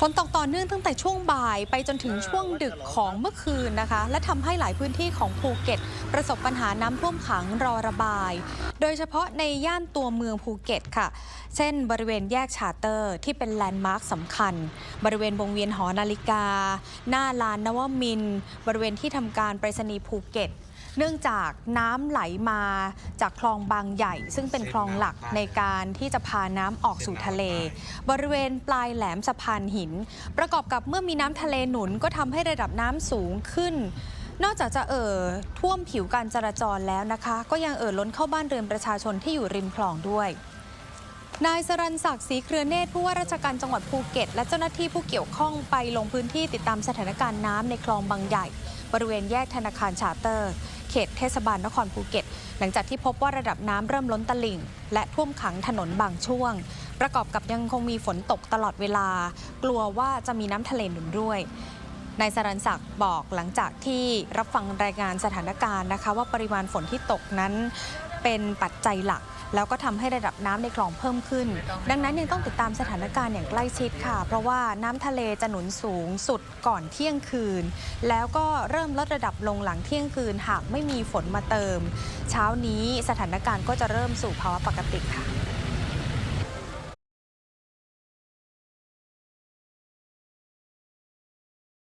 ฝนตกต่อเนื่องตั้งแต่ช่วงบ่ายไปจนถึงช่วงดึกของเมื่อคืนนะคะ และทำให้หลายพื้นที่ของภูเก็ต ประสบปัญหาน้ำท่วมขังรอระบาย โดยเฉพาะในย่านตัวเมืองภูเก็ตค่ะ เช่น บริเวณแยกชาเตอร์ที่เป็นแลนด์มาร์คสำคัญ บริเวณวงเวียนหอนาฬิกา หน้าลานนวมิน บริเวณที่ทำการไปรษณีย์ภูเก็ต เนื่องจากน้ำไหลมาจากคลองบางใหญ่ ซึ่งเป็นคลองหลักในการที่จะพาน้ำออกสู่ทะเล บริเวณปลายแหลมสะพานหิน ประกอบกับเมื่อมีน้ำทะเลหนุนก็ทำให้ระดับน้ำสูงขึ้นนอกจากจะเอ่อท่วมผิวการจราจรแล้วนะคะ ก็ยังเอ่อล้นเข้าบ้านเรือนประชาชนที่อยู่ริมคลองด้วย นายสรันศักดิ์ศรีเครือเนตรผู้ว่าราชการจังหวัดภูเก็ต และเจ้าหน้าที่ผู้เกี่ยวข้องไปลงพื้นที่ติดตามสถานการณ์น้ำในคลองบางใหญ่ บริเวณแยกธนาคารชาเตอร์ ขตเทศบาลนครภูเก็ต หลังจากที่พบว่าระดับน้ำเริ่มล้นตลิ่ง และท่วมขังถนนบางช่วง ประกอบกับยังคงมีฝนตกตลอดเวลา กลัวว่าจะมีน้ำทะเลหนุนด้วยนายสรันศักดิ์บอกหลังจากที่รับฟังรายงานสถานการณ์นะคะ ว่าปริมาณฝนที่ตกนั้นเป็นปัจจัยหลัก แล้วก็ทำให้ระดับน้ำในคลองเพิ่มขึ้น ดังนั้นยังต้องติดตามสถานการณ์อย่างใกล้ชิดค่ะ เพราะว่าน้ำทะเลจะหนุนสูงสุดก่อนเที่ยงคืน แล้วก็เริ่มลดระดับลงหลังเที่ยงคืน หากไม่มีฝนมาเติม เช้านี้สถานการณ์ก็จะเริ่มสู่ภาวะปกติค่ะ